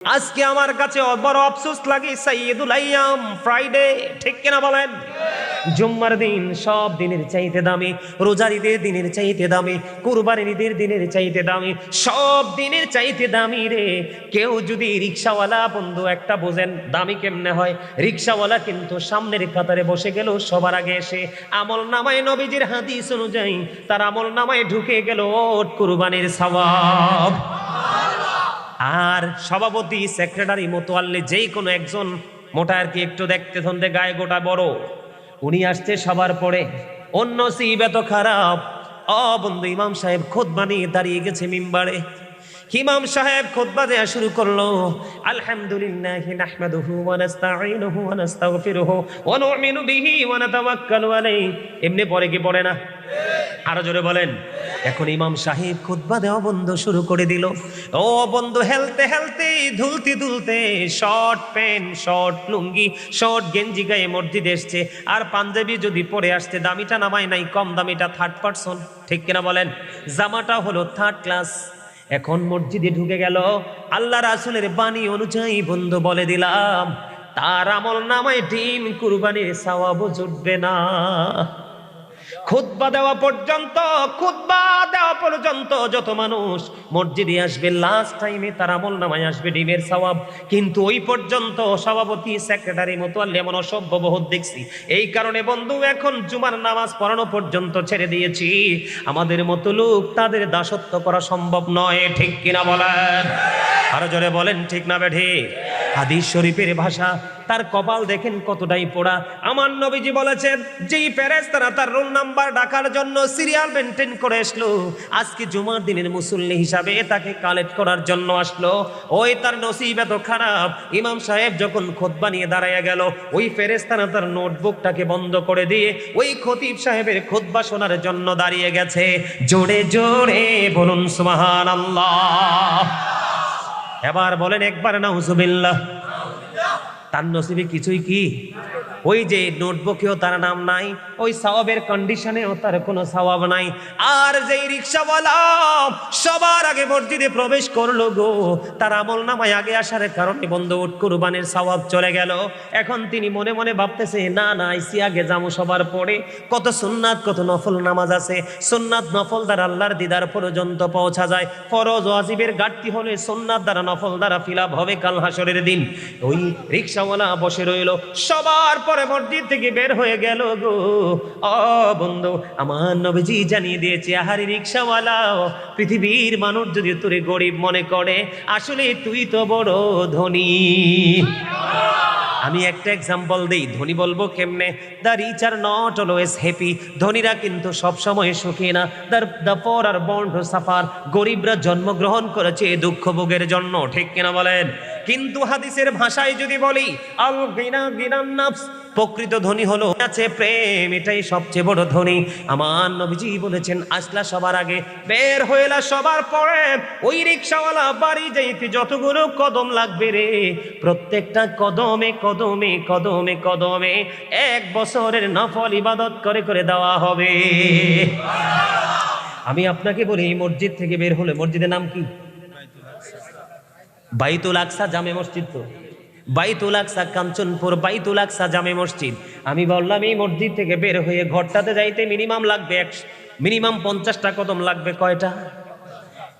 আজকে আমার কাছে বড় আফসোস লাগে সাইয়েদুল আইয়াম ফ্রাইডে ঠিক কিনা বলেন? জুম্মার দিন সব দিনের চাইতে দামি রোজার ঈদের দিনের চাইতে দামি কুরবানির ঈদের দিনের চাইতে দামি, সব দিনের চাইতে দামি রে। কেউ যদি রিক্সাওয়ালা, বন্ধু, একটা বোঝেন দামি কেমনে হয়? রিক্সাওয়ালা কিন্তু সামনের কাতারে বসে গেল, সবার আগে এসে আমল নামায় নবীজির হাদিস অনুযায়ী তার আমল নামায় ঢুকে গেল, ওট কুরবানির সওয়াব। আর সভাপতি সেক্রেটারি মোতোয়াল্লি, যেই কোনো একজন মোটা আর কি একটু দেখতে ধন্দে গায়ে গোটা বড়। উনি আসছে সবার পরে। অন্য সিব এত খারাপ। অ, বন্ধু, ইমাম সাহেব খোদ বানিয়ে দাঁড়িয়ে গেছে মিম্বারে। ইমাম সাহেব খুতবা দেয়া শুরু করল। আলহামদুলিল্লাহ নাহমাদুহু ওয়া নাস্তাঈনুহু ওয়া নাস্তাগফিরুহু ওয়া নু'মিনু বিহি ওয়া নাতাওয়াক্কালু আলাইহি। এমনি পরে কি পড়ে না? আরও জোরে বলেন। এখন ইমাম সাহেব খুতবা দেওয়া বন্ধ শুরু করে দিল। ও বন্ধু, হেলতে হেলতে, ধুলতে ধুলতে, শর্ট প্যান্ট, শর্ট লুঙ্গি, শর্ট গেঞ্জি গায়ে মসজিদ এসছে। আর পাঞ্জাবি যদি পরে আসতে, দামিটা নামায় নাই, কম দামিটা থার্ড পার্সন ঠিক কিনা বলেন? জামাটা হলো থার্ড ক্লাস এখন মসজিদে ঢুকে গেল। আল্লাহ রাসুলের বাণী অনুযায়ী বন্ধু বলে দিলাম, তার আমল নামায় ডিম কুরবানির সাওয়াবও জুটবে না। খুতবা দেওয়া পর্যন্ত, খুতবা দেওয়া পর্যন্ত যত মানুষ মসজিদে আসবে লাস্ট টাইমে তার আমল নামায় আসবে ডিমের সওয়াব। কিন্তু ওই পর্যন্ত সভাপতি সেক্রেটারি মতো এমন অসভ্য বহুত দেখছি। এই কারণে বন্ধু, এখন জুমার নামাজ পড়ানো পর্যন্ত ছেড়ে দিয়েছি। আমাদের মতো লোক তাদের দাসত্ব করা সম্ভব নয়, ঠিক কিনা বলেন? আরও জোরে বলেন, ঠিক না বেঠে? হাদিস শরীফের ভাষা, তার কপাল দেখেন কতটাই পোড়া। আমার নবীজি বলেছেন, যেই প্যারেস তারা তার রোল নাম্বার ডাকার জন্য সিরিয়াল মেনটেন করে আসলো, আজকে জুমার দিনের মুসল্লি হিসাবে তাকে কালেক্ট করার জন্য আসলো। ওই তার নসিব এত খারাপ। ইমাম সাহেব যখন খোদবা নিয়ে দাঁড়াইয়া গেল, ওই ফেরেস্তানা তার নোটবুকটাকে বন্ধ করে দিয়ে ওই খতিব সাহেবের খোদবা শোনার জন্য দাঁড়িয়ে গেছে। জোরে জোরে বলুন সুবহান আল্লাহ এবার বলেন একবার না হুসুবিল্লাহ তার নসিবে কিছুই কি? ওই যে নোটবুকেও তার নাম নাই, ওই সওয়াবের কন্ডিশনেও তার কোনো সওয়াব নাই। আর যেই রিক্সাওয়ালা সবার আগে মসজিদে প্রবেশ করল গো, তার আমল নামায় আগে আসার কারণে বন্ধ উঠ কুরবানির সওয়াব চলে গেল। এখন তিনি মনে মনে ভাবতেছে, না না, আইসি আগে যাব সবার পরে। কত সুন্নাত, কত নফল নামাজ আছে। সুন্নাত নফল দ্বারা আল্লাহর দিদার পর্যন্ত পৌঁছা যায়। ফরজ ওয়াজিবের ঘাটতি হলে সুন্নাত দ্বারা নফল দ্বারা ফিলাপ হবে কাল হাসরের দিন। ওই রিক্সাওয়ালা বসে রইল। সবার পরে মসজিদ থেকে বের হয়ে গেল গো। ও বন্ধু, আমার নবীজি জানিয়ে দিয়েছে, আহারি রিক্সাওয়ালা, পৃথিবীর মানুষ যদি তোরে গরিব মনে করে, আসলে তুই তো বড় ধনী। আমি একটা এক্সাম্পল দিই, ধনী বলব কেমনে? The rich are not always happy ধনীরা কিন্তু সব সময় সুখী না। দ্য দ্য পর আর বন্ড সাফার গরিবরা জন্মগ্রহণ করেছে দুঃখ ভোগের জন্য, ঠিক কিনা বলেন? কিন্তু হাদিসের ভাষায় যদি বলি, আল গিনা গিনান নাফস, প্রকৃত ধনী হলো, আছে প্রেম, এটাই সবচেয়ে বড় ধনী। আমার নবীজি বলেছেন, আসলা সবার আগে, বের হইলা সবার পরে, ওই রিক্সাওয়ালা বাড়ি যাইতে যতগুলো কদম লাগবে রে। প্রত্যেকটা কদমে কদমে কদমে কদমে এক বছরের নফল ইবাদত করে করে দেওয়া হবে। আমি আপনাকে বলি মসজিদ থেকে বের হলে মসজিদের নাম কি? বাইতুল আকসা জামে মসজিদ তো? বাইতুল আকসা কাঞ্চনপুর, বাইতুল আকসা জামে মসজিদ। আমি বললাম, এই মসজিদ থেকে বের হয়ে ঘরটাতে যাইতে মিনিমাম লাগবে এক মিনিমাম পঞ্চাশটা কদম লাগবে কয়টা?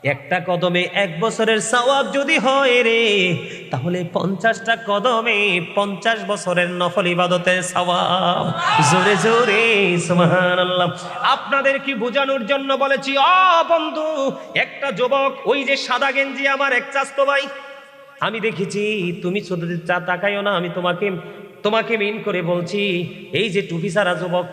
একটা কদমে এক বছরের সওয়াব যদি হয় রে, তাহলে পঞ্চাশটা কদমে পঞ্চাশ বছরের নফল ইবাদতের সওয়াব। জোরে জোরে, সুবহানাল্লাহ। আপনাদের কি বোঝানোর জন্য বলেছি, অ বন্ধু, একটা যুবক, ওই যে সাদা গেঞ্জি আমার, এক চাস্তো ভাই। আমি দেখেছি, তুমি শুধু চা তাকাইও না, আমি তোমাকে তোমাকে মেন করে বলছি, এই যে টুপি সারা যুবক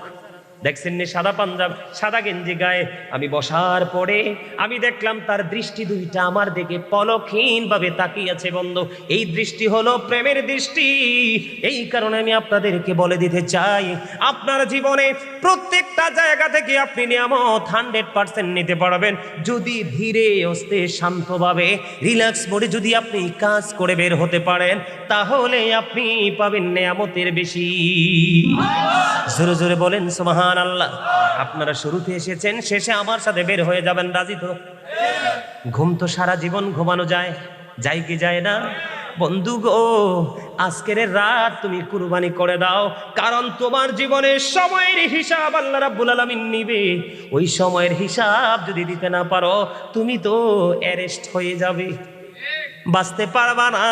দেখছেন নি সাদা পাঞ্জাব, সাদা গেঞ্জি গায়ে। আমি বসার পরে আমি দেখলাম তার দৃষ্টি দুইটা আমার দিকে পলকহীন ভাবে তাকিয়ে আছে বন্ধু। এই দৃষ্টি হলো প্রেমের দৃষ্টি। এই কারণে আমি আপনাদেরকে বলে দিতে চাই, আপনার জীবনে প্রত্যেকটা জায়গা থেকে আপনি নিয়ামত হান্ড্রেড পার্সেন্ট নিতে পারবেন। যদি ধীরে অস্তে শান্তভাবে রিল্যাক্স মোডে যদি আপনি কাজ করে বের হতে পারেন, তাহলে আপনি পাবেন নিয়ামতের বেশি। জোরে জোরে বলেন সুবহান আল্লাহ আপনারা শুরুতে এসেছেন, শেষে আমার সাথে বের হয়ে যাবেন, রাজি তো? ঘুম তো সারা জীবন ঘুমানো যায় যাই কি যায় না? বন্ধু গো, আজকের রাত তুমি কুরবানি করে দাও, কারণ তোমার জীবনের সময়ের হিসাব আল্লাহ রাব্বুল আলামিন নিবে। ওই সময়ের হিসাব যদি দিতে না পারো, তুমি তো অ্যারেস্ট হয়ে যাবে। বাঁচতে পারবা না,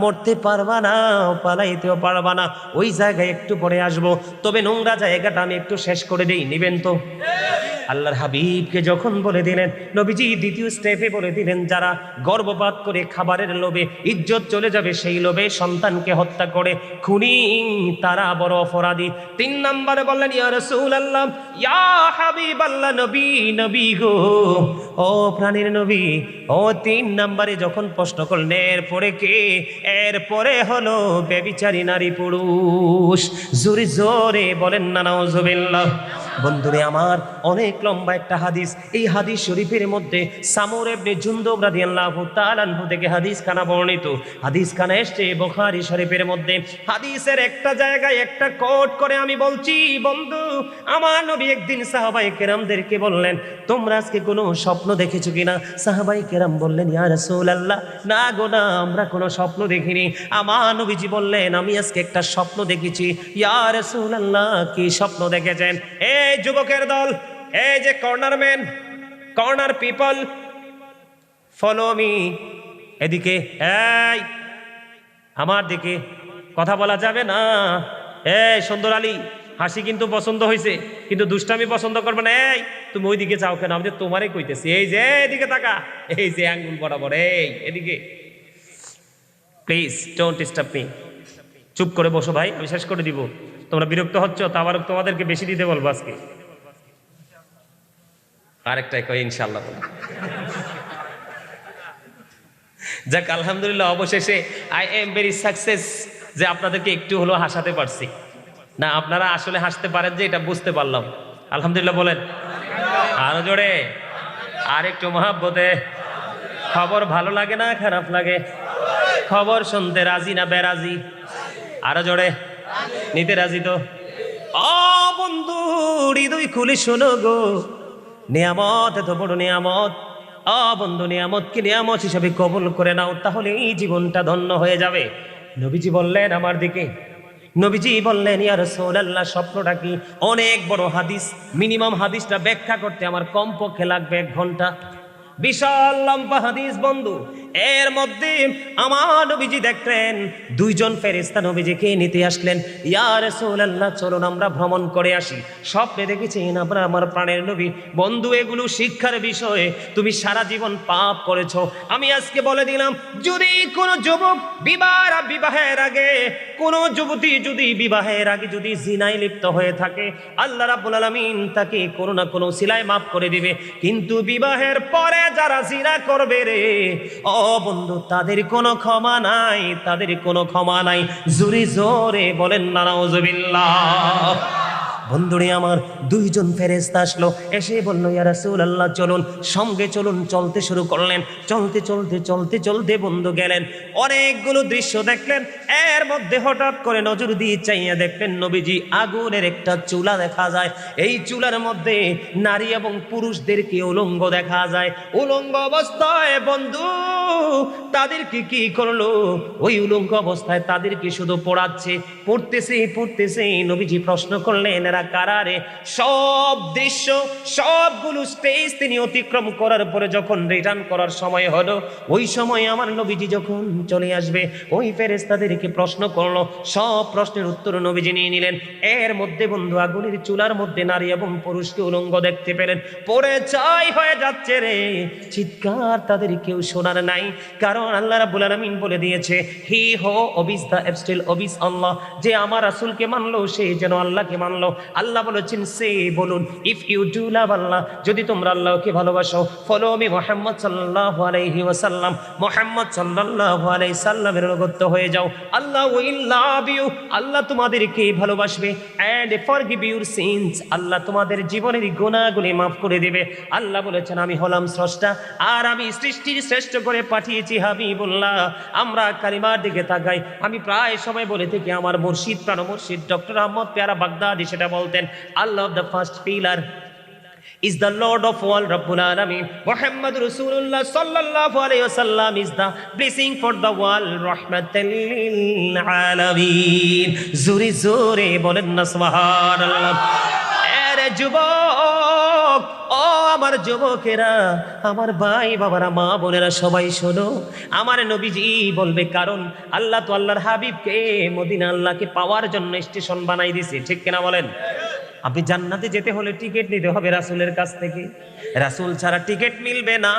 মরতে পারবা না, পালাইতেও পারবা না। ওই জায়গায় একটু পরে আসব। তবে নোংরা জায়গাটা আমি একটু শেষ করে দিই, নিবেন তো? আল্লাহর হাবিবকে যখন বলে দিলেন, নবীজি দ্বিতীয় স্টেপে বলে দিলেন, যারা গর্ভপাত করে খাবারের লোভে ইজ্জত চলে যাবে, সেই লোভে সন্তানকে হত্যা করে খুনি, তারা বড় অপরাধী। তিন নম্বরে বললেন, ইয়া রসুল আল্লাহ ইয়া হাবিব আল্লাহ নবী নবী গো, ও প্রাণীর নবী। ও তিন নম্বরে যখন প্রশ্ন করলেন, এরপরে কে? এরপরে হলো বেবিচারী নারী পুরুষ। জোরে জোরে বলেন না নাউজুবিল্লাহ। বন্ধুরে আমার, অনেক লম্বা একটা হাদিস। এই হাদিস শরীফের মধ্যে সামর এবনে জুন্দব রাদিয়াল্লাহু তাআলা আনহু থেকে হাদিস খানা বর্ণিত। হাদিস খানা এসছে বুখারী শরীফের মধ্যে। হাদিসের একটা জায়গায় একটা কোট করে আমি বলছি, বন্ধু, আমার নবী একদিন সাহাবাই কেরামদেরকে বললেন, তোমরা আজকে কোনো স্বপ্ন দেখেছ কিনা? সাহাবাই কেরাম বললেন, ইয়া রাসূলুল্লাহ, না গো, না, আমরা কোনো স্বপ্ন দেখিনি। আমার নবীজি বললেন, আমি আজকে একটা স্বপ্ন দেখেছি। ইয়া রাসূলুল্লাহ, কি স্বপ্ন দেখেছেন? যুবকের দল, এই যে corner man corner people follow me এদিকে, এই, আমার দিকে কথা বলা যাবে না। এই সুন্দর আলী, হাসি কিন্তু পছন্দ হয়েছে কিন্তু দুষ্টামি পছন্দ করবে না। এই, তুমি ওই দিকে যাও কেন? আমি যে তোমারই কইতেছি। এই যে, এদিকে তাকা। এই যে আঙ্গুল বরাবর, এই, এদিকে। প্লিজ ডোন্ট ডিস্টার্ব মি চুপ করে বসো ভাই, আমি শেষ করে দিব। তোমরা বিরক্ত হচ্ছ, তা আবার তোমাদেরকে বেশি দিতে বলব আজকে। আরেকটাই কয় ইনশাল্লাহ। যাক, আলহামদুলিল্লাহ, অবশেষে আই এম ভেরি সাকসেস যে আপনাদেরকে একটু হলো হাসাতে পারছি। না, আপনারা আসলে হাসতে পারেন যে এটা বুঝতে পারলাম। আলহামদুলিল্লাহ বলেন। আরও জোরে। আর একটু মহাব্বতে। খবর ভালো লাগে না, খারাপ লাগে? খবর শুনতে রাজি না বেরাজি? আরও জোরে। নিতে রাজি তো? ও বন্ধু, হৃদয় খুলে শোনো গো। নিয়ামত, এত বড় নিয়ামত। অ বন্ধু, নিয়ামতকে নিয়ামত হিসাবে কবুল করে নাও তাহলে এই জীবনটা ধন্য হয়ে যাবে। নবীজি বললেন আমার দিকে। নবীজি বললেন, ইয়া রাসূলুল্লাহ, স্বপ্নটা কি? অনেক বড় হাদিস, মিনিমাম হাদিসটা ব্যাখ্যা করতে আমার কমপক্ষে লাগবে এক ঘণ্টা। বিশাল লম্বা হাদিস, বন্ধু। এর মধ্যে আমার নবীজি দেখলেন, দুইজন ফেরেস্তা নবীজিকে নিতে আসলেন। ইয়া রাসূলুল্লাহ, চলুন আমরা ভ্রমণ করে আসি। স্বপ্নে দেখেছি আমরা আমার প্রাণের নবী। বন্ধু, এগুলো শিক্ষার বিষয়ে। তুমি সারা জীবন পাপ করেছ। আমি আজকে বলে দিলাম, যদি কোনো যুবক বিবাহ বিবাহের আগে, কোনো যুবতী যদি বিবাহের আগে যদি জিনায় লিপ্ত হয়ে থাকে, আল্লাহ রাব্বুল আলামিন তাকে কোনো না কোনো সিলাই মাফ করে দিবে। কিন্তু বিবাহের পরে যারা জিনা করবে রে, ও বন্ধু তাদের কোনো ক্ষমা নাই তাদের কোনো ক্ষমা নাই। জোরে জোরে বলেন না নাউজুবিল্লাহ বন্ধুরে আমার দুইজন ফেরেস্তা আসলো। এসে বলল, ইয়া রাসূলুল্লাহ, চলুন, সঙ্গে চলুন, চলতে শুরু করলেন। চলতে চলতে চলতে চলতে বন্ধু গেলেন। অনেকগুলো দৃশ্য দেখলেন। এর মধ্যে হঠাৎ করে নজর দিয়ে চাইয়া দেখলেন, নবীজি আগুনের একটা চুলা দেখা যায়। এই চুলার মধ্যে নারী এবং পুরুষদেরকে উলঙ্গ দেখা যায়। উলঙ্গ অবস্থায় বন্ধু, তাদেরকে কি করল? ওই উলঙ্গ অবস্থায় তাদেরকে শুধু পড়াচ্ছে। পড়তেছে পড়তেছে, নবীজি প্রশ্ন করলেন এরা কারারে সব দৃশ্য সবগুলো স্টেজ তিনি অতিক্রম করার পরে যখন রিটার্ন করার সময় হলো ওই সময় আমার নবীজি যখন চলে আসবে ওই ফেরেস্তাদেরকে প্রশ্ন করল সব প্রশ্নের উত্তর নবীজি নিয়ে নিলেন এর মধ্যে বন্ধু আগুনের চুলার মধ্যে নারী এবং পুরুষকে উলঙ্গ দেখতে পেলেন পরে চাই হয়ে যাচ্ছে রে চিৎকার তাদের কেউ শোনার নাই কারণ আল্লাহ রাব্বুল আলামিন বলে দিয়েছে হি হো অবিস দা এবস্টিল অবিস আল্লাহ যে আমার রাসূলকে মানলো সে যেন আল্লাহকে মানলো আল্লাহ বলেছেন সে বলুন if you do love Allah, যদি তোমরা আল্লাহকে ভালোবাসো ফলো মি মোহাম্মদ সাল্লাল্লাহু আলাইহি ওয়াসাল্লাম, মোহাম্মদ সাল্লাল্লাহু আলাইহি সাল্লামের অনুগত হয়ে যাও। আল্লাহ উইল লাভ ইউ আল্লাহ তোমাদেরকে ভালোবাসবে এন্ড ফরগিভ ইউর সিনস আল্লাহ তোমাদের জীবনের গুনাহগুলি মাফ করে দেবে। আল্লাহ বলেছেন, আমি হলাম স্রষ্টা, আর আমি সৃষ্টির শ্রেষ্ঠ করে পাঠিয়েছি হাবিবুল্লাহ। আমরা কালিমার দিকে তাকাই। আমি প্রায় সময় বলে থাকি, আমার মুর্শিদ প্রাণ মুর্শিদ ডক্টর আহমদ, পেয়ারা বাগদাদি, সেটা বলতেন Allah the first pillar is the Lord of all Rabbul Alameen. Muhammad Rasulullah sallallahu alayhi wa sallam is the blessing for the world. Rahmatan lil alameen. জোরে বলেন না সুবহানাল্লাহ এরে যুবক ও আমার যুবকেরা, আমার ভাই বাবারা, মা বোনেরা, সবাই শোনো। আমার নবীজি বলবে, কারণ আল্লাহ তো আল্লাহর হাবিবকে, মদিনা আল্লাহকে পাওয়ার জন্য স্টেশন বানাই দিছে। ঠিক কিনা বলেন? আপনি জান্নাতে যেতে হলে টিকিট নিতে হবে রাসূলের কাছ থেকে। রাসূল ছাড়া টিকিট মিলবে না।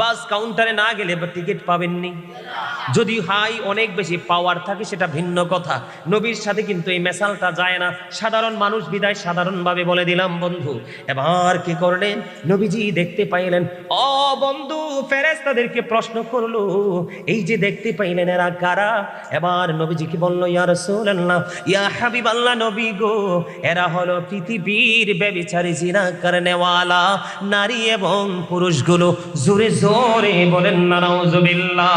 বাস কাউন্টারে না গেলে বা টিকিট পাবেননি। যদি হাই অনেক বেশি পাওয়ার থাকে সেটা ভিন্ন কথা। নবীর সাথে কিন্তু এই মেসালটা যায় না। সাধারণ মানুষ বিদায় সাধারণভাবে বলে দিলাম, বন্ধু। এবার কি করলেন নবীজি দেখতে পাইলেন, অ বন্ধু ফেরেস তাদেরকে প্রশ্ন করল, এই যে দেখতে পাইলেন এরা কারা? এবার নবীজি কি বলল, ইয়া রাসূলুল্লাহ, ইয়া হাবিবাল্লাহ নবী গো, এরা হলো পৃথিবীর ব্যবচারী জিনা করনেওয়ালা নারী এবং পুরুষগুলো জোরে জোরে বলেন না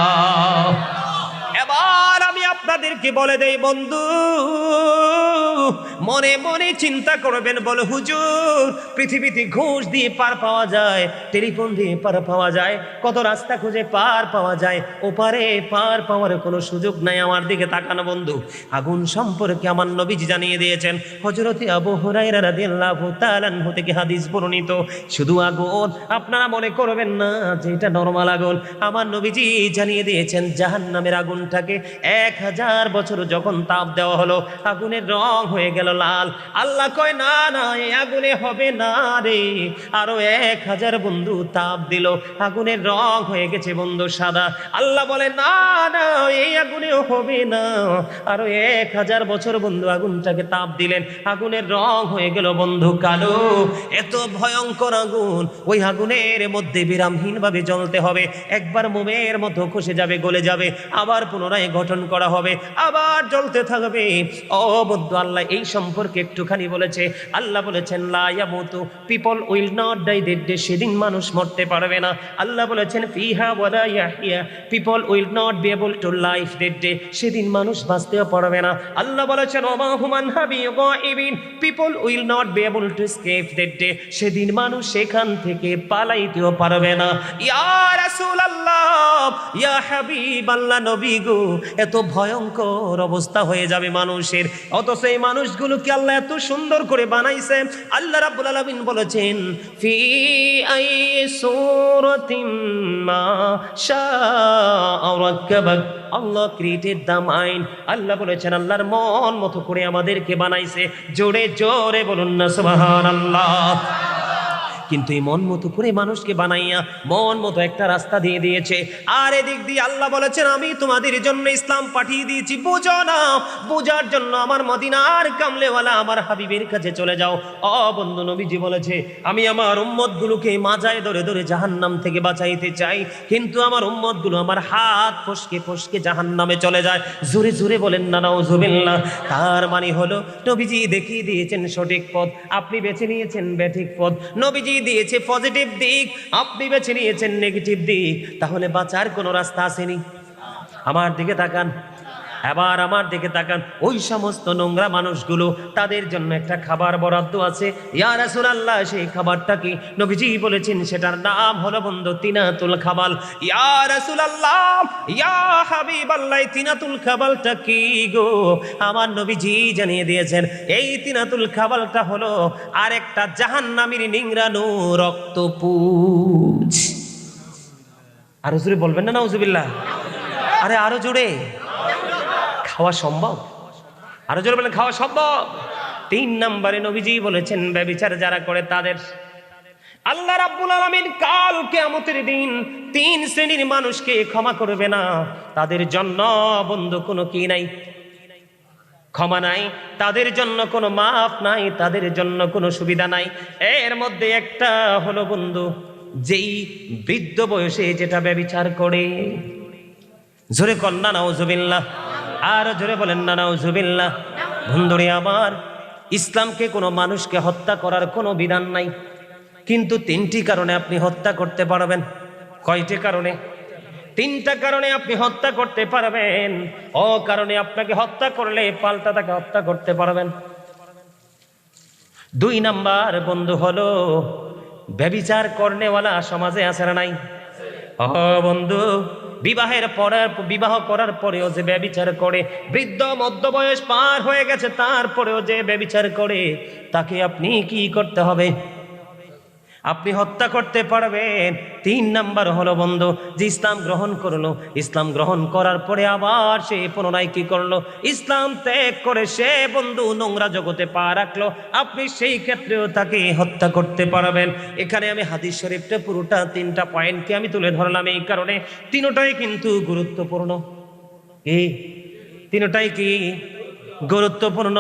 আপনাদেরকে বলে দেই, বন্ধু, মনে মনে চিন্তা করবেন, বল হুজুর, পৃথিবীতে ঘুষ দিয়ে পার পাওয়া যায়, টেলিফোন দিয়ে পার পাওয়া যায়, কত রাস্তা খুঁজে পার পাওয়া যায়, ওপারে পার পাওয়ার কোনো সুযোগ নাই আমার দিকে তাকানো, বন্ধু। আগুন সম্পর্কে আমার নবীজি জানিয়ে দিয়েছেন হজরতে আবু হুরাইরা থেকে হাদিস বর্ণিত, শুধু আগুন, আপনারা মনে করবেন না যে এটা নরমাল আগুন, আমার নবীজি জানিয়ে দিয়েছেন, জাহান্নামের আগুনটাকে এক হাজার বছর যখন তাপ দেওয়া হলো, আগুনের রং হয়ে গেল লাল। আল্লাহ কয়, না না, এই আগুনে হবে না রে। আরও এক হাজার বন্ধু তাপ দিল। আগুনের রং হয়ে গেছে বন্ধু সাদা। আল্লাহ বলে, না না, এই আগুনেও হবে না। আরও এক হাজার বছর বন্ধু আগুনটাকে তাপ দিলেন। আগুনের রং হয়ে গেল বন্ধু কালো। এত ভয়ঙ্কর আগুন। ওই আগুনের মধ্যে বিরামহীন ভাবে জ্বলতে হবে। একবার মোমের মতো খসে যাবে, গলে যাবে। আবার পুনরায় গঠন করা হবে। আবার জ্বলতে থাকবে। ও বন্ধু, আল্লাহ এই সম্পর্কে একটুখানি বলেছে। আল্লাহ বলেছেন লায়ামুতু people will not die that day, সেদিন মানুষ মরতে পারবে না। আল্লাহ বলেছেন, ফিহা ওয়ালা Yahya, people will not be able to life that day, সেদিন মানুষ বাঁচতেও পারবে না। আল্লাহ বলেছেন ওমা হুমান হাবি গাইবিন people will not be able to escape that day, সেদিন মানুষ সেখান থেকে পালাইতেও পারবে না। ইয়া রাসূলুল্লাহ, ইয়া হাবিব আল্লাহ নবী গো, এত ভয়ঙ্কর অবস্থা হয়ে যাবে মানুষের। অথচ এই মানুষগুলোকে আল্লাহ এত সুন্দর করে বানাইছে। আল্লাহ রাব্বুল আলামিন বলেছেন, ফি আই আল্লাহ ক্রিয়েটেড দ্য মাইন্ড আল্লাহ বলেছেন, আল্লাহর মন মতো করে আমাদেরকে বানাইছে। জোরে জোরে বলুন না, সুবহানাল্লাহ। কিন্তু এই মন মতো করে মানুষকে বানাইয়া মন মতো একটা রাস্তা দিয়ে দিয়েছে। আর এদিক দিয়ে আল্লাহ বলেছেন, আমি তোমাদের জন্য ইসলাম পাঠিয়ে দিয়েছি, বুঝো না। বোঝার জন্য আমার মদিনার কামলেওয়ালা আমার হাবিবের কাছে চলে যাও। অ বন্ধু, নবীজি বলেছে, আমি আমার উম্মত গুলোকে মাজায় ধরে ধরে জাহান্নাম থেকে বাঁচাইতে চাই। কিন্তু আমার উম্মতগুলো আমার হাত ফসকে ফসকে জাহান্নামে চলে যায়। জোরে জোরে বলেন না নাউজুবিল্লাহ তার মানে হলো, নবীজি দেখিয়ে দিয়েছেন সঠিক পথ। আপনি বেছে নিয়েছেন ব্যাঠিক পথ। নবীজি দিয়েছে পজিটিভ দিক। আপনি বেছে নিয়েছেন নেগেটিভ দিক। তাহলে বাঁচার কোনো রাস্তা আসেনি। আমার দিকে তাকান। এবার আমার দিকে তাকান। ওই সমস্ত নোংরা মানুষগুলো, তাদের জন্য একটা খাবার বরাদ্দ আছে। ইয়া রাসুল আল্লাহ সেই খাবারটা কি? নবীজি বলেছেন, সেটার নাম হলো বন্ধু তিনাতুল খাবাল। ইয়া রাসূলুল্লাহ, ইয়া হাবিবাল্লাহ তিনাতুল খাবালটা কি গো? আমার নবীজি জানিয়ে দিয়েছেন, এই তিনাতুল খাবালটা হলো আরেকটা জাহান্নামীর নিংরানো রক্তপুজ। আরও জোরে বলবেন না, নাউজুবিল্লাহ। আরে আরও জোরে। খাওয়া সম্ভব? আরও জোরে বলেন, খাওয়া সম্ভব? তিন নম্বরে নবীজি বলেছেন, ব্যবিচার যারা করে তাদের আল্লাহ রাব্বুল আলামিন কাল কিয়ামতের দিন তিন শ্রেণির মানুষকে ক্ষমা করবে না। তাদের জন্য বন্ধু কোনো কি নাই? ক্ষমা নাই। তাদের জন্য কোনো মাফ নাই। তাদের জন্য কোনো সুবিধা নাই। এর মধ্যে একটা হলো বন্ধু, যেই বৃদ্ধ বয়সে যেটা ব্যবিচার করে। জোরে কন্যা নাউজুবিল্লাহ। আর জোরে বলেন না নাউজুবিল্লাহ বন্ধুরে আমার, ইসলামকে কোনো মানুষকে হত্যা করার কোনো বিধান নাই। কিন্তু তিনটি কারণে আপনি হত্যা করতে পারবেন। কয়টি কারণে? তিনটা কারণে আপনি হত্যা করতে পারবেন। ও কারণে আপনাকে হত্যা করলে পাল্টা তাকে হত্যা করতে পারবেন। দুই নাম্বার বন্ধু হলো, ব্যবিচার করনেওয়ালা সমাজে আছে নাই? ও বন্ধু বিবাহের পরার বিবাহ করার পরেও যে ব্যবিচার করে, বৃদ্ধ মধ্য বয়স পার হয়ে গেছে, তারপরেও যে ব্যবিচার করে, তাকে আপনি কি করতে হবে? আপনি হত্যা করতে পারবেন। তিন নাম্বার হলো বন্ধু, যে ইসলাম গ্রহণ করল, ইসলাম গ্রহণ করার পরে আবার সে পুনরায় কি করল? ইসলাম ত্যাগ করে সে বন্ধু নোংরা জগতে পা রাখল। আপনি সেই ক্ষেত্রেও তাকে হত্যা করতে পারবেন। এখানে আমি হাদিস শরীফটা পুরোটা তিনটা পয়েন্টকে আমি তুলে ধরলাম এই কারণে। তিনটাই কিন্তু গুরুত্বপূর্ণ। কি? তিনটাই কি? গুরুত্বপূর্ণ,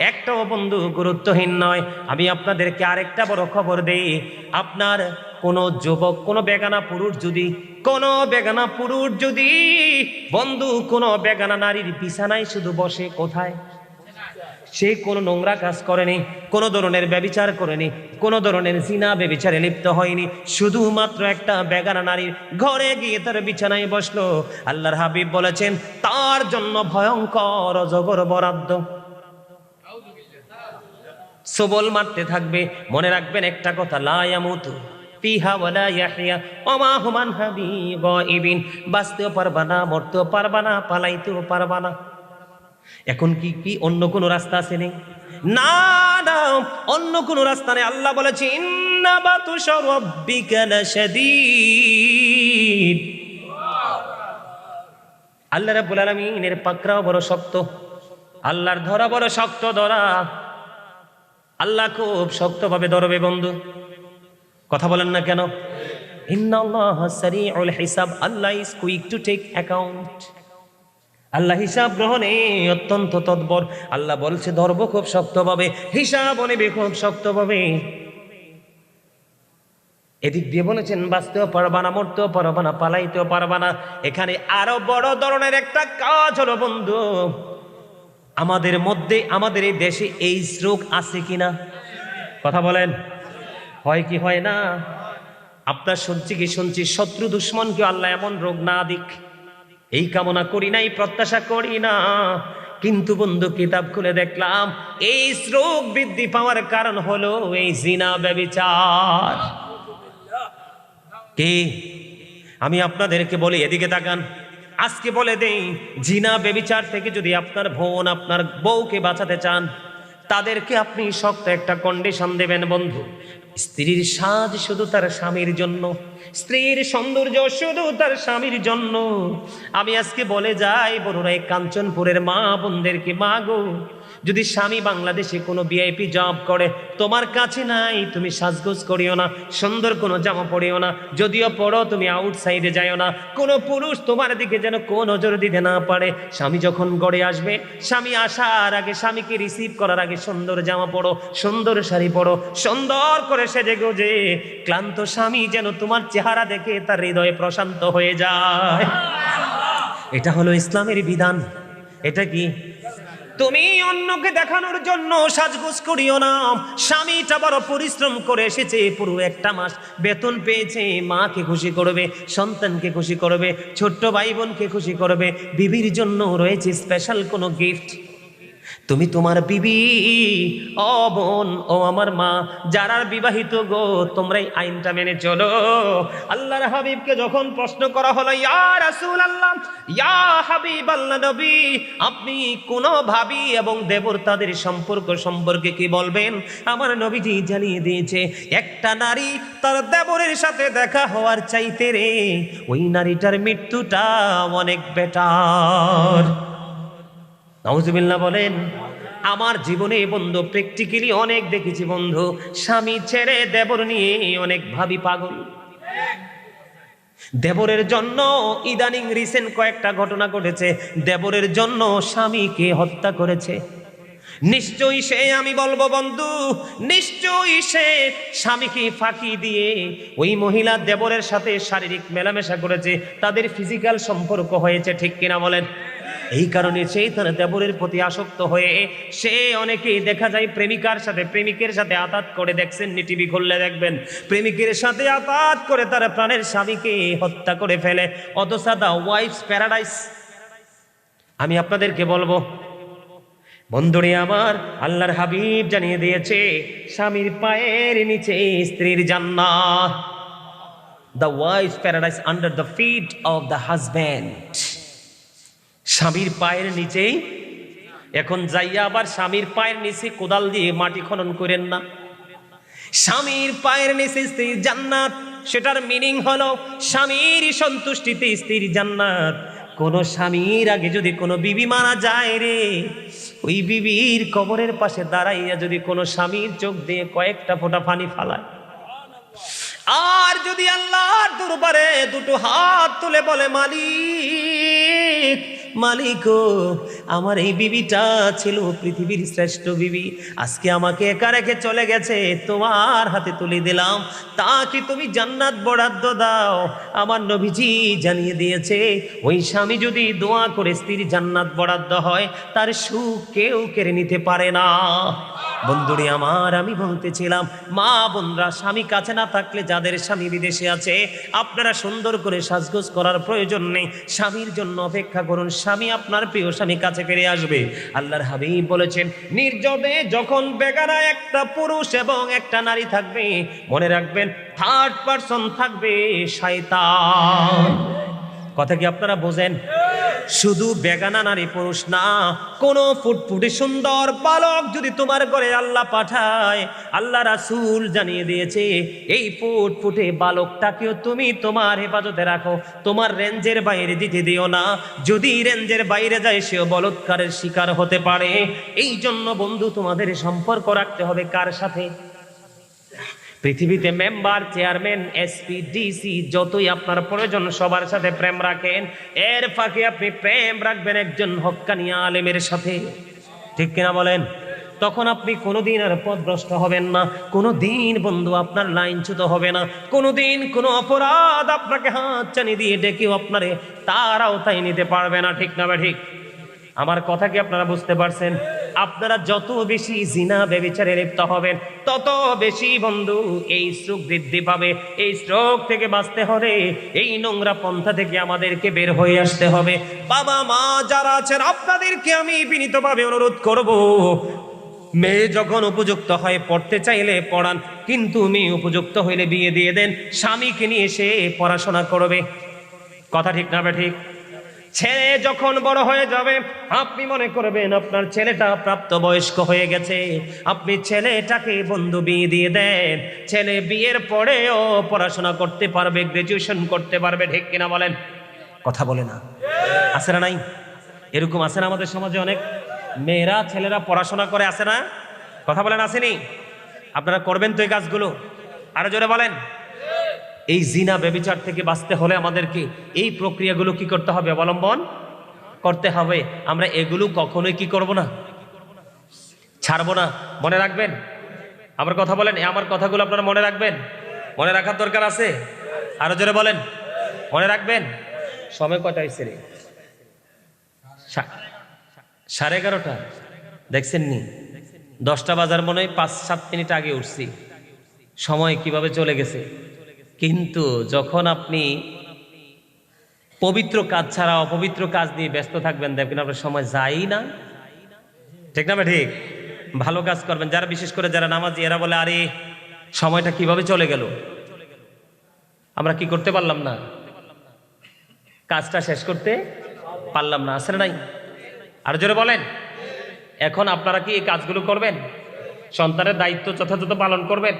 একটাও বন্ধু গুরুত্বহীন নয়। আমি আপনাদেরকে আরেকটা বড় খবর দেই। আপনার কোনো যুবক, কোনো বেগানা পুরুষ যদি, কোনো বেগানা পুরুষ যদি, বন্ধু, কোনো বেগানা নারীর বিছানায় শুধু বসে কোথায়? সে কোনো নোংরা কাজ করেনি, কোনো ধরনের ব্যবিচার করেনি, কোনো ধরনের জিনা ব্যবিচারে লিপ্ত হয়নি। শুধুমাত্র একটা বেগানা নারীর ঘরে গিয়ে তার বিছানায় বসল। আল্লাহর হাবিব বলেছেন, তার জন্য ভয়ঙ্কর অজগর বরাদ্দ। সবল মারতে থাকবে, মনে রাখবেন একটা কথা লায়ামুতু ফিহা বাঁচতেও পারবা না, মরতেও পারবা না, পালাইতেও পারবা না। এখন কি কি অন্য কোনো রাস্তা আছে নেই? না না, অন্য কোনো রাস্তা নেই। আল্লাহ বলেছে, ইন্না বাতুশা রাব্বিকা লাশাদীদ। আল্লাহ রাব্বুল আলামিনের পাকড়াও বড় শক্ত। আল্লাহর ধরা বড় শক্ত ধরা। আল্লাহ খুব শক্তভাবে ধরবে বন্ধু। কথা বলেন না কেন? ইন্নাল্লাহ সারিউল হিসাব। Allah is quick to take account আল্লাহ হিসাব গ্রহণে অত্যন্ত তৎপর। আল্লাহ বলছে, ধর্ম খুব শক্তভাবে, হিসাব নেবে খুব শক্তভাবে। এদিক দিয়ে বলেছেন, বাঁচতেও পারবা না, মরতেও পারবা না, পালাইতেও পারবা না। এখানে আরও বড় ধরনের একটা কাজ হলো, বন্ধু, আমাদের মধ্যে, আমাদের এই দেশে এই রোগ আছে কিনা? কথা বলেন। হয় কি হয় না? আপনার শুনছি কি শুনছি, শত্রু দুশ্মনকে আল্লাহ এমন রোগ না দিক। এই কামনা করি নাই, প্রত্যাশা করি না। কিন্তু বন্ধু, কিতাব খুলে দেখলাম, এই রোগ বৃদ্ধি পাওয়ার কারণ হলো এই জিনা ব্যবিচার। কে? আমি আপনাদেরকে বলি, এদিকে তাকান। আজকে বলে দেই, জিনা বেবিচার থেকে যদি আপনার বোন, আপনার বউকে বাঁচাতে চান, তাদেরকে আপনি শক্ত একটা কন্ডিশন দেবেন বন্ধু। স্ত্রীর সাজ শুধু তার স্বামীর জন্য স্ত্রীর সৌন্দর্য শুধু তার স্বামীর জন্য। আমি আজকে বলে যাই বড়রাই কাঞ্চনপুরের মা বোনদেরকে মা গো? যদি স্বামী বাংলাদেশে কোনো ভিআইপি জব করে, তোমার কাছে নাই, তুমি সাজগোজ করিও না, সুন্দর কোনো জামা পরিও না, যদিও পড়ো, তুমি আউটসাইডে যাইও না, কোনো পুরুষ তোমার দিকে যেন কোন নজর দিতে না পারে। স্বামী যখন গড়ে আসবে, স্বামী আসার আগে স্বামীকে রিসিভ করার আগে সুন্দর জামা পড়ো, সুন্দর শাড়ি পরো সুন্দর করে সেজে গোজে, ক্লান্ত স্বামী যেন তোমার চেহারা দেখে তার হৃদয়ে প্রশান্ত হয়ে যায়। এটা হলো ইসলামের বিধান। এটা কি? তুমি অন্যকে দেখানোর জন্য সাজগোজ করিও না। স্বামীটা বড় পরিশ্রম করে এসেছে, পুরো একটা মাস বেতন পেয়েছে, মাকে খুশি করবে, সন্তানকে খুশি করবে, ছোট্ট ভাই বোনকে খুশি করবে, বিবির জন্য রয়েছে স্পেশাল কোনো গিফট তুমি তোমার বিবি, ও বোন, ও আমার মা যারা বিবাহিত গো, তোমরা এই আইনটা মেনে চলো। আল্লাহর হাবিবকে যখন প্রশ্ন করা হলো, ইয়া রাসূল আল্লাহ ইয়া হাবিব আল্লাহ নবী, আপনি কোন ভাবি এবং দেবর তাদের সম্পর্ক সম্পর্কে কি বলবেন? আমার নবীজি জানিয়ে দিয়েছে, একটা নারী তার দেবরের সাথে দেখা হওয়ার চাইতে রে, ওই নারীটার মৃত্যুটা অনেক বেটার নাউজুবিল্লাহ বলেন, আমার জীবনে বন্ধু প্র্যাকটিক্যালি অনেক দেখেছি বন্ধু। স্বামী ছেড়ে দেবর নিয়ে অনেক ভাবি পাগল। দেবরের জন্য ইদানিং রিসেন্ট কয়েকটা ঘটনা ঘটেছে। দেবরের জন্য স্বামীকে হত্যা করেছে। নিশ্চয়ই সে, আমি বলব বন্ধু, নিশ্চয়ই সে স্বামীকে ফাঁকি দিয়ে ওই মহিলা দেবরের সাথে শারীরিক মেলামেশা করেছে। তাদের ফিজিক্যাল সম্পর্ক হয়েছে ঠিক কিনা বলেন? এই কারণে সেই তার দেবরের প্রতি আসক্ত হয়ে সে অনেকেই দেখা যায় প্রেমিকার সাথে, প্রেমিকের সাথে আতাত করে দেখছেন টিভি খুললে দেখবেন। প্রেমিকের সাথে আতাত করে তার প্রাণের স্বামীকে হত্যা করে ফেলে। অথচ দা ওয়াইফস প্যারাডাইস। আমি আপনাদেরকে বলব, বন্ধুরে আমার, আল্লাহর হাবিব জানিয়ে দিয়েছে, স্বামীর পায়ের নিচে স্ত্রীর জান্নাত। The wife paradise under the feet of the husband. স্বামীর পায়ের নিচেই। এখন যাইয়া আবার স্বামীর পায়ের নিচে কোদাল দিয়ে মাটি খনন করেন না। স্বামীর পায়ের নিচে স্ত্রীর জান্নাত, সেটার মিনিং হলো স্বামীর সন্তুষ্টিতে স্ত্রীর জান্নাত। কোন স্বামীর আগে যদি কোনো বিবি মারা যায় রে, ওই বিবির কবরের পাশে দাঁড়াইয়া যদি কোনো স্বামীর চোখ দিয়ে কয়েকটা ফোঁটা পানি ফালায়। আর যদি আল্লাহর দরবারে দুটো হাত তুলে বলে, মালিক মালিক আমার এই বিবিটা ছিল পৃথিবীর শ্রেষ্ঠ বিবি। আজকে আমাকে একা রেখে চলে গেছে, তোমার হাতে তুলে দিলাম। তা কি তুমি জান্নাত বরাদ্দ দাও। আমার নবীজি জানিয়ে দিয়েছে, ওই স্বামী যদি দোয়া করে স্ত্রীর জান্নাত বরাদ্দ হয়, তার সুখ কেউ কেড়ে নিতে পারে না। বন্ধুরে আমার, আমি বলতেছিলাম, মা বোনরা, স্বামী কাছে না থাকলে যাদের স্বামী বিদেশে আছে, আপনারা সুন্দর করে সাজগোজ করার প্রয়োজন নেই। স্বামীর জন্য অপেক্ষা করুন স্বামী আপনার প্রিয় স্বামী কাছে ফিরে আসবে। আল্লাহর হাবিব বলেছেন, নির্জবে যখন বেগারা একটা পুরুষ এবং একটা নারী থাকবে, মনে রাখবেন থার্ড পারসন থাকবে শয়তান। কথা কি আপনারা বোঝেন? শুধু বেগানা নারী পুরুষ না, কোন ফুটফুটে সুন্দর বালক যদি তোমার ঘরে আল্লাহ পাঠায়, আল্লাহ রাসুল জানিয়ে দিয়েছে, এই ফুটফুটে বালকটাকেও তুমি তোমার হেফাজতে রাখো, তোমার রেঞ্জের বাইরে দিতে দিও না। যদি রেঞ্জের বাইরে যায়, সেও বলৎকারের শিকার হতে পারে। এই জন্য বন্ধু, তোমাদের সম্পর্ক রাখতে হবে কার সাথে? পৃথিবীতে মেম্বার চেয়ারম্যান এসপি ডিসি যতই আপনার প্রয়োজন, সবার সাথে প্রেম রাখেন। এর ফাঁকে আপনি প্রেম রাখবেন একজন হক্কানি আলেমের সাথে। ঠিক কিনা বলেন? তখন আপনি কোনোদিন আর পথভ্রষ্ট হবেন না। কোনোদিন বন্ধু আপনার লাইনচ্যুত হবে না। কোনোদিন কোনো অপরাধ আপনাকে হাত চানি দিয়ে ডেকেও আপনারে তারাও তাই নিতে পারবে না। ঠিক না বা ঠিক? আমার কথা কি আপনারা বুঝতে পারছেন? আপনারা যত বেশি জিনা বেবিচারে লিপ্ত হবেন, তত বেশি বন্ধু এই স্ট্রোক বৃদ্ধি পাবে। এই স্ট্রোক থেকে বাঁচতে হলে এই নোংরা পন্থা থেকে আমাদেরকে বের হয়ে আসতে হবে। বাবা মা যারা আছেন, আপনাদেরকে আমি বিনীতভাবে অনুরোধ করব, মেয়ে যখন উপযুক্ত হয়, পড়তে চাইলে পড়ান, কিন্তু মেয়ে উপযুক্ত হইলে বিয়ে দিয়ে দেন, স্বামীকে নিয়ে এসে পড়াশোনা করবে। কথা ঠিক না ঠিক? ছেলে যখন বড় হয়ে যাবে, আপনি মনে করবেন আপনার ছেলেটা প্রাপ্ত বয়স্ক হয়ে গেছে। আপনি ছেলেটাকে বন্ধু বিয়ে দিয়ে দেন। ছেলে বিয়ের পরেও পড়াশোনা করতে পারবে গ্রাজুয়েশন করতে পারবে, ঠিক কিনা বলেন? কথা বলে না। আছে না নাই? এরকম আছে না আমাদের সমাজে অনেক? মেয়েরা, ছেলেরা পড়াশোনা করে, আছে না? কথা বলেন, আসেনি? আপনারা করবেন তো এই কাজগুলো? আরও জোরে বলেন। এই জিনা ব্যবিচার থেকে বাঁচতে হলে আমাদেরকে এই প্রক্রিয়াগুলো কি করতে হবে অবলম্বন? করতে হবে। আমরা এগুলো কখনোই কি করব না? ছাড়বো না। মনে রাখবেন? আমার কথা বলেন আমার কথাগুলো আপনারা মনে রাখবেন? মনে রাখার দরকার আছে? আরও জোরে বলেন। মনে রাখবেন? সময় কটা হয়েছে রে? সাড়ে এগারোটা। দেখছেন নি দশটা বাজার মনে হয় পাঁচ সাত মিনিট আগে উঠছি। সময় কীভাবে চলে গেছে? কিন্তু যখন আপনি পবিত্র কাজ ছাড়া অপবিত্র কাজ নিয়ে ব্যস্ত থাকবেন, দেখবেন আপনার সময় যাই না। ঠিক না ঠিক। ভালো কাজ করবেন। যারা বিশেষ করে যারা নামাজি, এরা বলে, আরে, সময়টা কীভাবে চলে গেল? আমরা কি করতে পারলাম না? কাজটা শেষ করতে পারলাম না। আসলে নাই? আর জোরে বলেন। এখন আপনারা কি এই কাজগুলো করবেন? সন্তানের দায়িত্ব যথাযথ পালন করবেন?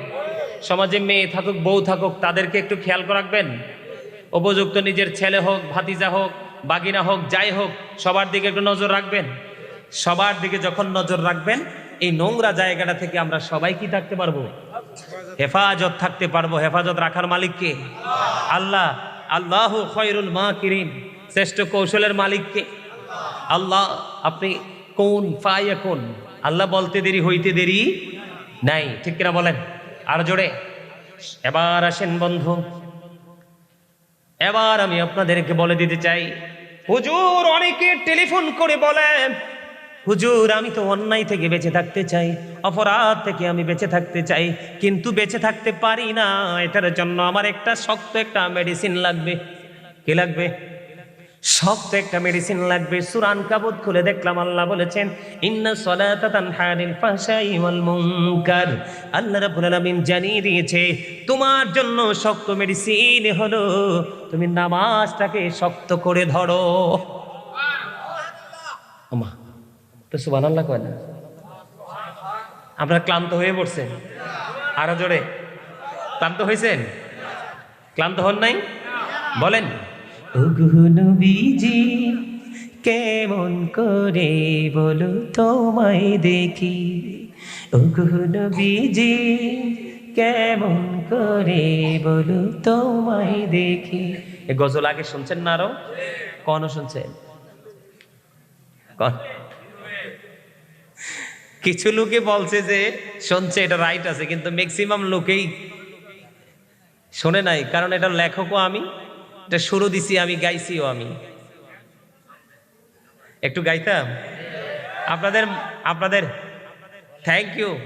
সমাজে মেয়ে থাকুক, বউ থাকুক, তাদেরকে একটু খেয়াল রাখবেন। উপযুক্ত নিজের ছেলে হোক, ভাতিজা হোক, বাগিনা হোক, যাই হোক, সবার দিকে একটু নজর রাখবেন। সবার দিকে যখন নজর রাখবেন, এই নোংরা জায়গাটা থেকে আমরা সবাই কি থাকতে পারব? হেফাজত থাকতে পারব। হেফাজত রাখার মালিককে আল্লাহ। আল্লাহ খয়রুল মা কিরিন শ্রেষ্ঠ কৌশলের মালিককে আল্লাহ। আপনি কোন ফাইয়া কোন? আল্লাহ বলতে দেরি, হইতে দেরি নাই। ঠিক কিনা বলেন? আর জোরে। এবার আসেন বন্ধু। এবার আমি আপনাদেরকে বলে দিতে চাই, হুজুর অনেকে টেলিফোন করে বলেন হুজুর আমি তো অন্যায় থেকে বেঁচে থাকতে চাই, অপরাধ থেকে আমি বেঁচে থাকতে চাই, কিন্তু বেঁচে থাকতে পারি না, এটার জন্য আমার একটা শক্ত একটা মেডিসিন লাগবে। কি লাগবে? শক্ত একটা মেডিসিন লাগবে। সুরান কাবুত খুলে দেখলাম আল্লাহ বলেছেন, ইন্না সলাতা তানহানিল ফাহশাই ওয়াল মুনকার। আল্লাহ রাব্বুল আলামিন জানিয়ে দিয়েছে, তোমার জন্য শক্ত মেডিসিন হলো, তুমি নামাজটাকে শক্ত করে ধরো। ওমা, তো সুবহানাল্লাহ কয় না? আপনারা ক্লান্ত হয়ে পড়ছেন। আরও জোরে। ক্লান্ত হয়েছেন ক্লান্ত হন নাই? বলেন। নবীজি, কেমন করে বলো তোমায় দেখি। নবীজি, কেমন করে বলো তোমায় দেখি। গজল আগে শুনছেন না আরও? কখনো শুনছেন? কিছু লোকে বলছে যে, শুনছে, এটা রাইট আছে, কিন্তু ম্যাক্সিমাম লোকেই শোনে নাই, কারণ এটা লেখকও আমি। এটা শুরু দিছি, আমি গাইছিও আমি। একটু গাইতাম? আপনাদের আপনাদের থ্যাংক ইউ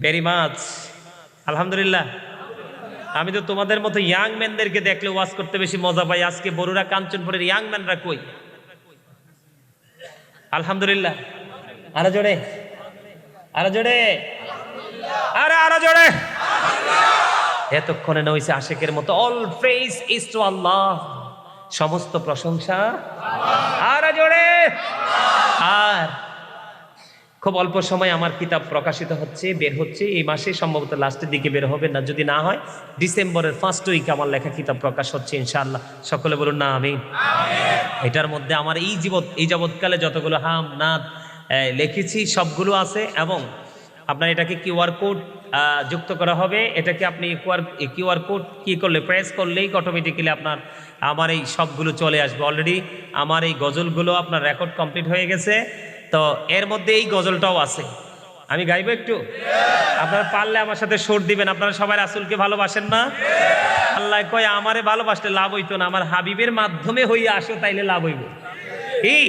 ভেরি মাচ আলহামদুলিল্লাহ। আমি তো তোমাদের মতো ইয়াং ম্যানদেরকে দেখলে ওয়াজ করতে বেশি মজা পাই। আজকে বড়ুরা কাঞ্চনপুরের ইয়াং ম্যানরা কই? আলহামদুলিল্লাহ। আরও জোরে। আরও জোরে। আরে, আরও জোরে। এতক্ষণে নইছে আশেকের মতো all praise is to Allah সমস্ত প্রশংসা আর জোরে। আর খুব অল্প সময় আমার কিতাব প্রকাশিত হচ্ছে, বের হচ্ছে। এই মাসে সম্ভবত লাস্টের দিকে বের হবে না, যদি না হয় ডিসেম্বরের ফার্স্ট উইক আমার লেখা কিতাব প্রকাশ হচ্ছে ইনশাআল্লাহ। সকলে বলুন না আমি এটার মধ্যে আমার এই জীবত এই যাবৎকালে যতগুলো হাম নাদ লিখেছি, সবগুলো আছে এবং আপনার এটাকে কিউআর কোড যুক্ত করা হবে। এটাকে আপনি কিউআর কিউআর কোড কি করলে প্রেস করলেই অটোমেটিক্যালি আপনার, আমার এই সবগুলো চলে আসবে। অলরেডি আমার এই গজলগুলো আপনার রেকর্ড কমপ্লিট হয়ে গেছে। তো এর মধ্যে এই গজলটাও আছে। আমি গাইবো একটু? আপনারা পারলে আমার সাথে সুর দিবেন। আপনারা সবাই রাসুলকে ভালোবাসেন না? আল্লাহ কয়, আমারে ভালোবাসলে লাভ হইতো না। আমার হাবিবের মাধ্যমে হইয়া আসো, তাইলে লাভ হইব। এই